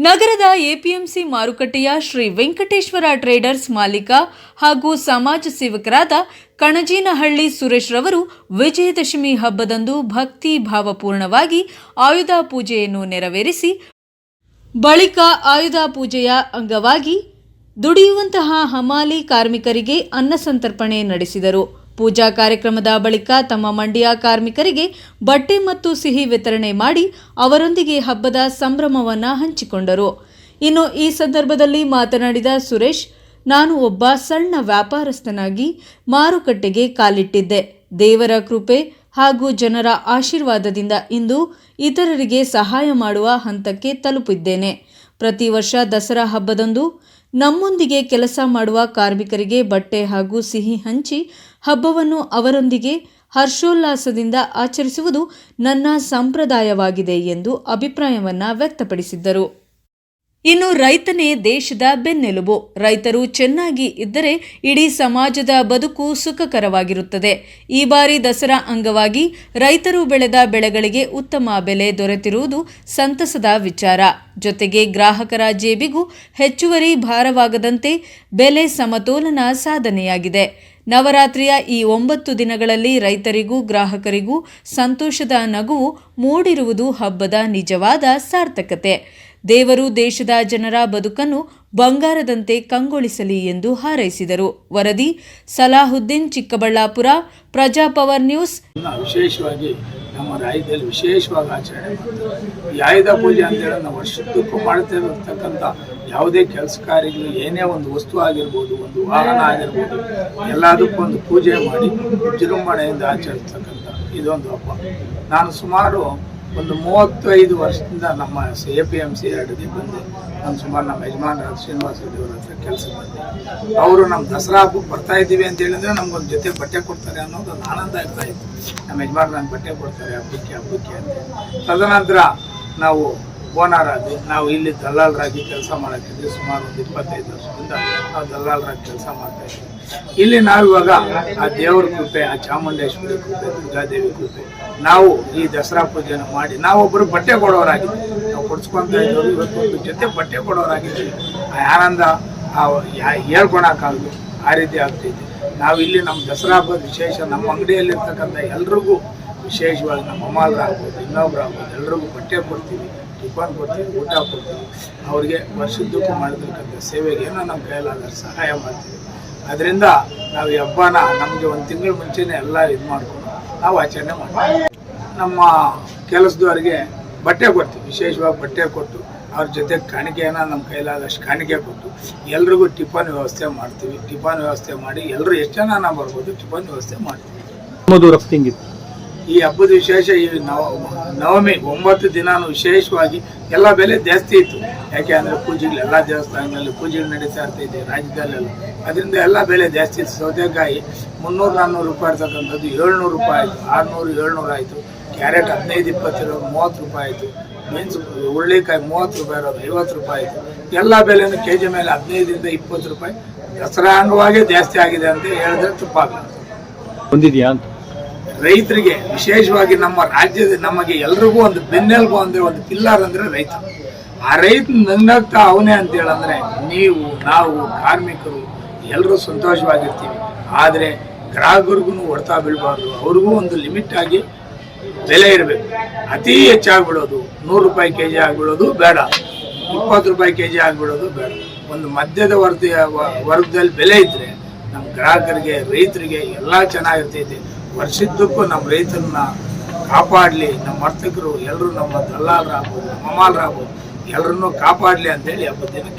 ನಗರದ ಎಪಿಎಂಸಿ ಮಾರುಕಟ್ಟೆಯ ಶ್ರೀ ವೆಂಕಟೇಶ್ವರ ಟ್ರೇಡರ್ಸ್ ಮಾಲೀಕ ಹಾಗೂ ಸಮಾಜ ಸೇವಕರಾದ ಕಣಜೀನಹಳ್ಳಿ ಸುರೇಶ್ ರವರು ವಿಜಯದಶಮಿ ಹಬ್ಬದಂದು ಭಕ್ತಿ ಭಾವಪೂರ್ಣವಾಗಿ ಆಯುಧ ಪೂಜೆಯನ್ನು ನೆರವೇರಿಸಿ, ಬಳಿಕ ಆಯುಧ ಪೂಜೆಯ ಅಂಗವಾಗಿ ದುಡಿಯುವಂತಹ ಹಮಾಲಿ ಕಾರ್ಮಿಕರಿಗೆ ಅನ್ನ ಸಂತರ್ಪಣೆ ನಡೆಸಿದರು. ಪೂಜಾ ಕಾರ್ಯಕ್ರಮದ ಬಳಿಕ ತಮ್ಮ ಮಂಡ್ಯ ಕಾರ್ಮಿಕರಿಗೆ ಬಟ್ಟೆ ಮತ್ತು ಸಿಹಿ ವಿತರಣೆ ಮಾಡಿ ಅವರೊಂದಿಗೆ ಹಬ್ಬದ ಸಂಭ್ರಮವನ್ನು ಹಂಚಿಕೊಂಡರು. ಇನ್ನು ಈ ಸಂದರ್ಭದಲ್ಲಿ ಮಾತನಾಡಿದ ಸುರೇಶ್, ನಾನು ಒಬ್ಬ ಸಣ್ಣ ವ್ಯಾಪಾರಸ್ಥನಾಗಿ ಮಾರುಕಟ್ಟೆಗೆ ಕಾಲಿಟ್ಟಿದ್ದೆ. ದೇವರ ಕೃಪೆ ಹಾಗೂ ಜನರ ಆಶೀರ್ವಾದದಿಂದ ಇಂದು ಇತರರಿಗೆ ಸಹಾಯ ಮಾಡುವ ಹಂತಕ್ಕೆ ತಲುಪಿದ್ದೇನೆ. ಪ್ರತಿ ವರ್ಷ ದಸರಾ ಹಬ್ಬದಂದು ನಮ್ಮೊಂದಿಗೆ ಕೆಲಸ ಮಾಡುವ ಕಾರ್ಮಿಕರಿಗೆ ಬಟ್ಟೆ ಹಾಗೂ ಸಿಹಿ ಹಂಚಿ ಹಬ್ಬವನ್ನು ಅವರೊಂದಿಗೆ ಹರ್ಷೋಲ್ಲಾಸದಿಂದ ಆಚರಿಸುವುದು ನನ್ನ ಸಂಪ್ರದಾಯವಾಗಿದೆ ಎಂದು ಅಭಿಪ್ರಾಯವನ್ನು ವ್ಯಕ್ತಪಡಿಸಿದ್ದರು. ಇನ್ನು ರೈತನೇ ದೇಶದ ಬೆನ್ನೆಲುಬು. ರೈತರು ಚೆನ್ನಾಗಿ ಇದ್ದರೆ ಇಡೀ ಸಮಾಜದ ಬದುಕು ಸುಖಕರವಾಗಿರುತ್ತದೆ. ಈ ಬಾರಿ ದಸರಾ ಅಂಗವಾಗಿ ರೈತರು ಬೆಳೆದ ಬೆಳೆಗಳಿಗೆ ಉತ್ತಮ ಬೆಲೆ ದೊರೆತಿರುವುದು ಸಂತಸದ ವಿಚಾರ. ಜೊತೆಗೆ ಗ್ರಾಹಕರ ಜೇಬಿಗೂ ಹೆಚ್ಚುವರಿ ಭಾರವಾಗದಂತೆ ಬೆಲೆ ಸಮತೋಲನ ಸಾಧನೆಯಾಗಿದೆ. ನವರಾತ್ರಿಯ ಈ ಒಂಬತ್ತು ದಿನಗಳಲ್ಲಿ ರೈತರಿಗೂ ಗ್ರಾಹಕರಿಗೂ ಸಂತೋಷದ ನಗುವು ಮೂಡಿರುವುದು ಹಬ್ಬದ ನಿಜವಾದ ಸಾರ್ಥಕತೆ. ದೇವರು ದೇಶದ ಜನರ ಬದುಕನ್ನು ಬಂಗಾರದಂತೆ ಕಂಗೊಳಿಸಲಿ ಎಂದು ಹಾರೈಸಿದರು. ವರದಿ, ಸಲಾಹುದ್ದೀನ್, ಚಿಕ್ಕಬಳ್ಳಾಪುರ ಪ್ರಜಾಪವರ್ ನ್ಯೂಸ್. ವಿಶೇಷವಾಗಿ ನಮ್ಮ ರಾಜ್ಯದಲ್ಲಿ ವಿಶೇಷವಾಗಿ ಆಚರಣೆ ಮಾಡ್ತಾರೆ. ಈ ಆಯುಧ ಪೂಜೆ ಅಂತೇಳಿ ನಾವು ವರ್ಷದ್ದಕ್ಕೂ ಮಾಡ್ತೇವೆ ಇರತಕ್ಕಂಥ ಯಾವುದೇ ಕೆಲಸ ಕಾರ್ಯಗಳು, ಏನೇ ಒಂದು ವಸ್ತು ಆಗಿರ್ಬೋದು, ಒಂದು ವಾಹನ ಆಗಿರ್ಬೋದು, ಎಲ್ಲದಕ್ಕೂ ಒಂದು ಪೂಜೆ ಮಾಡಿ ವಿಜೃಂಭಣೆಯಿಂದ ಆಚರಿಸ್ತಕ್ಕಂಥ ಇದೊಂದು ಹಬ್ಬ. ನಾನು ಸುಮಾರು ಒಂದು ಮೂವತ್ತೈದು ವರ್ಷದಿಂದ ನಮ್ಮ ಎ ಪಿ ಎಂ ಸಿ ಎರಡಿಗೆ ಬಂದು ನಾನು ಸುಮಾರು ನಮ್ಮ ಯಜಮಾನ ಶ್ರೀನಿವಾಸ ಅವ್ರ ಹತ್ರ ಕೆಲಸ ಬಂದೆ. ಅವರು ನಮ್ಮ ದಸರಾ ಹಬ್ಬಕ್ಕೆ ಬರ್ತಾ ಇದ್ದೀವಿ ಅಂತ ಹೇಳಿದ್ರೆ ನಮ್ಗೊಂದು ಜೊತೆ ಬಟ್ಟೆ ಕೊಡ್ತಾರೆ ಅನ್ನೋದು ಒಂದು ಆನಂದ ಆಗ್ತಾ ಇತ್ತು. ನಮ್ಮ ಯಜಮಾನ ನಂಗೆ ಬಟ್ಟೆ ಕೊಡ್ತಾರೆ ಹಬ್ಬಕ್ಕೆ ಹಬ್ಬಕ್ಕೆ ಅಂತ. ತದನಂತರ ನಾವು ಓನರಾಗಿ, ನಾವು ಇಲ್ಲಿ ದಲ್ಲಾಳರಾಗಿ ಕೆಲಸ ಮಾಡಕ್ಕಿದ್ವಿ ಸುಮಾರು ಒಂದು ಇಪ್ಪತ್ತೈದು ವರ್ಷದಿಂದ ನಾವು ದಲ್ಲಾಳರಾಗಿ ಕೆಲಸ ಮಾಡ್ತಾ ಇಲ್ಲಿ ನಾವು ಇವಾಗ ಆ ದೇವರ ಕೃಪೆ, ಆ ಚಾಮುಂಡೇಶ್ವರಿ ಕೃಪೆ, ದುರ್ಗಾದೇವಿ ಕೃಪೆ, ನಾವು ಈ ದಸರಾ ಪೂಜೆಯನ್ನು ಮಾಡಿ, ನಾವೊಬ್ಬರು ಬಟ್ಟೆ ಕೊಡೋರಾಗಿದ್ದೀವಿ. ನಾವು ಕೊಡ್ಸ್ಕೊಂತ ಇದ್ದವರು ಇವತ್ತೊಂದು ಜೊತೆ ಬಟ್ಟೆ ಕೊಡೋರಾಗಿದ್ದೀವಿ. ಆ ಆನಂದ, ಆ ಹೇಳ್ಕೊಳಕ್ಕಾಗದು ಆ ರೀತಿ ಆಗ್ತೈತೆ ನಾವಿಲ್ಲಿ ಇಲ್ಲಿ ನಮ್ಮ ದಸರಾ ಹಬ್ಬದ ವಿಶೇಷ ನಮ್ಮ ಅಂಗಡಿಯಲ್ಲಿರ್ತಕ್ಕಂಥ ಎಲ್ರಿಗೂ ವಿಶೇಷವಾಗಿ ನಮ್ಮ ಅಮಮಾದ್ರಾಗ್ಬೋದು ಇನ್ನೊಬ್ರು ಆಗ್ಬೋದು, ಎಲ್ರಿಗೂ ಬಟ್ಟೆ ಕೊಡ್ತೀವಿ, ಟಿಫನ್ ಕೊಡ್ತೀವಿ, ಊಟ ಕೊಡ್ತೀವಿ. ಅವ್ರಿಗೆ ವರ್ಷದ್ದಕ್ಕೂ ಮಾಡಿರ್ತಕ್ಕಂಥ ಸೇವೆಗೆ ಏನೋ ನಮ್ಮ ಕೈಲಾದ ಸಹಾಯ ಮಾಡ್ತೀವಿ. ಅದರಿಂದ ನಾವು ಈ ಹಬ್ಬನ ನಮಗೆ ಒಂದು ತಿಂಗಳ ಮುಂಚೆನೇ ಎಲ್ಲ ಇದು ಮಾಡಿಕೊಂಡು ನಾವು ಆಚರಣೆ ಮಾಡ್ತೀವಿ. ನಮ್ಮ ಕೆಲಸದವರಿಗೆ ಬಟ್ಟೆ ಕೊಡ್ತೀವಿ, ವಿಶೇಷವಾಗಿ ಬಟ್ಟೆ ಕೊಟ್ಟು ಅವ್ರ ಜೊತೆ ಕಾಣಿಕೆಯನ್ನು ನಮ್ಮ ಕೈಲಾದಷ್ಟು ಕಾಣಿಕೆ ಕೊಟ್ಟು ಎಲ್ರಿಗೂ ಟಿಫನ್ ವ್ಯವಸ್ಥೆ ಮಾಡ್ತೀವಿ. ಟಿಫನ್ ವ್ಯವಸ್ಥೆ ಮಾಡಿ ಎಲ್ಲರೂ ಎಷ್ಟು ಜನ ಬರ್ಬೋದು, ಟಿಫನ್ ವ್ಯವಸ್ಥೆ ಮಾಡ್ತೀವಿ. ನಮ್ಮದು ಇತ್ತು ಈ ಹಬ್ಬದ ವಿಶೇಷ ಈ ನವ, ನವಮಿ, ಒಂಬತ್ತು ದಿನಾನು ವಿಶೇಷವಾಗಿ ಎಲ್ಲ ಬೆಲೆ ಜಾಸ್ತಿ ಇತ್ತು. ಯಾಕೆ ಅಂದರೆ ಪೂಜೆಗಳು ಎಲ್ಲ ದೇವಸ್ಥಾನಗಳಲ್ಲಿ ಪೂಜೆಗಳು ನಡೀತಾ ಇರ್ತೈತೆ ರಾಜ್ಯದಲ್ಲೆಲ್ಲ. ಅದರಿಂದ ಎಲ್ಲ ಬೆಲೆ ಜಾಸ್ತಿ ಇತ್ತು. ಸೌತೆಕಾಯಿ ಮುನ್ನೂರು, ನಾನ್ನೂರು ರೂಪಾಯಿ ಇರ್ತಕ್ಕಂಥದ್ದು ಏಳ್ನೂರು ರೂಪಾಯಿ ಆಯಿತು. ಆರುನೂರು, ಏಳ್ನೂರು ಆಯಿತು. ಕ್ಯಾರೆಟ್ ಹದಿನೈದು ಇಪ್ಪತ್ತು ಮೂವತ್ತು ರೂಪಾಯಿ ಆಯಿತು. ಬೀನ್ಸ್, ಹುರುಳಿಕಾಯಿ ಮೂವತ್ತು ರೂಪಾಯಿ ಇರೋದು ಐವತ್ತು ರೂಪಾಯಿ ಆಯಿತು. ಎಲ್ಲ ಬೆಲೆಯನ್ನು ಕೆ ಜಿ ಮೇಲೆ ಹದಿನೈದರಿಂದ ಇಪ್ಪತ್ತು ರೂಪಾಯಿ. ದಸರಾ ಅಂಗವಾಗೇ ಜಾಸ್ತಿ ಆಗಿದೆ ಅಂತ ಹೇಳಿದ್ರೆ ತಪ್ಪಾಗಲ್ಲ ಹೊಂದಿದೆಯಾ ಅಂತ? ರೈತರಿಗೆ, ವಿಶೇಷವಾಗಿ ನಮ್ಮ ರಾಜ್ಯದ ನಮಗೆ ಎಲ್ರಿಗೂ ಒಂದು ಬೆನ್ನೆಲುಬು ಅಂದ್ರೆ ಒಂದು ಪಿಲ್ಲರ್ ಅಂದ್ರೆ ರೈತ. ಆ ರೈತ ನಂಗಾಗ್ತಾ ಅವನೇ ಅಂತ ಹೇಳಂದ್ರೆ ನೀವು, ನಾವು ಕಾರ್ಮಿಕರು ಎಲ್ಲರೂ ಸಂತೋಷವಾಗಿರ್ತೀವಿ. ಆದರೆ ಗ್ರಾಹಕರಿಗೂ ಹೊಡ್ತಾ ಬೀಳಬಾರ್ದು. ಅವ್ರಿಗೂ ಒಂದು ಲಿಮಿಟ್ ಆಗಿ ಬೆಲೆ ಇರಬೇಕು. ಅತಿ ಹೆಚ್ಚಾಗ್ಬಿಡೋದು ನೂರು ರೂಪಾಯಿ ಕೆ ಜಿ ಆಗ್ಬಿಡೋದು ಬೇಡ. ಇಪ್ಪತ್ತು ರೂಪಾಯಿ ಕೆ ಜಿ ಆಗ್ಬಿಡೋದು ಬೇಡ. ಒಂದು ಮಧ್ಯದ ವರ್ಗ ವರ್ಗದಲ್ಲಿ ಬೆಲೆ ಇದ್ರೆ ನಮ್ಮ ಗ್ರಾಹಕರಿಗೆ, ರೈತರಿಗೆ ಎಲ್ಲ ಚೆನ್ನಾಗಿರ್ತೈತೆ. ವರ್ಷದ್ದಕ್ಕೂ ನಮ್ಮ ರೈತರನ್ನ ಕಾಪಾಡಲಿ, ನಮ್ಮ ವರ್ತಕರು ಎಲ್ಲರೂ ನಮ್ಮ ದಲ್ಲಾಲರಾಗ್ಬೋದು ನಮ್ಮ ಎಲ್ಲರನ್ನೂ ಕಾಪಾಡಲಿ ಅಂತೇಳಿ ಹಬ್ಬದ ದಿನ